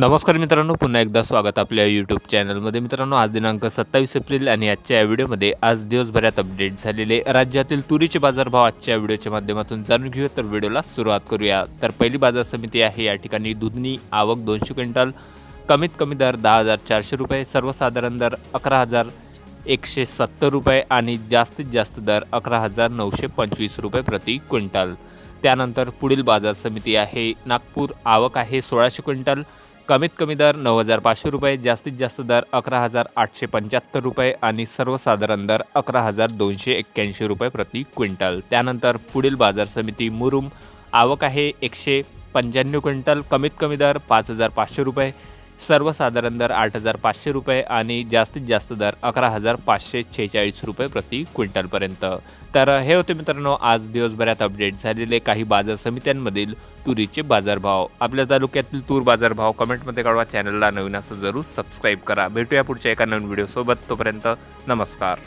नमस्कार मित्रांनो पुन्हा एकदा स्वागत आपल्या यूट्यूब चॅनलमध्ये मित्रांनो आज दिनांक सत्तावीस एप्रिल आणि आजच्या या व्हिडिओमध्ये आज दिवसभरात अपडेट झालेले राज्यातील तुरीचे बाजारभाव आजच्या व्हिडिओच्या माध्यमातून जाणून घेऊ तर व्हिडिओला सुरुवात करूया. तर पहिली बाजार समिती आहे या ठिकाणी दुधनी आवक दोनशे क्विंटल कमीत कमी दर दहा हजार चारशे रुपये सर्वसाधारण दर अकरा हजार एकशे सत्तर रुपये आणि जास्तीत जास्त दर अकरा हजार नऊशे पंचवीस रुपये प्रति क्विंटल. त्यानंतर पुढील बाजार समिती आहे नागपूर आवक आहे सोळाशे क्विंटल कमीत कमी दर नऊ हजार पाचशे रुपये जास्तीत जास्त दर अकरा हजार आठशे पंच्याहत्तर रुपये आणि सर्वसाधारण दर अकरा हजार दोनशे एक्क्याऐंशी रुपये प्रति क्विंटल. त्यानंतर पुढील बाजार समिती मुरुम. आवक आहे एकशे पंच्याण्णव क्विंटल कमीत कमी दर पाच हजार पाचशे रुपये. सर्वसाधारण दर आठ हजार पाचशे रुपये आणि जास्तीत जास्त दर अकरा हजार पाचशे छेचाळीस रुपये प्रति क्विंटलपर्यंत. तर हे होते मित्रांनो आज दिवसभरात अपडेट झालेले काही बाजार समित्यांमधील तुरीचे बाजारभाव. आपल्या तालुक्यातील तूर बाजारभाव कमेंटमध्ये कळवा चॅनलला नवीन असं जरूर सबस्क्राईब करा. भेटूया पुढच्या एका नवीन व्हिडिओसोबत तोपर्यंत नमस्कार.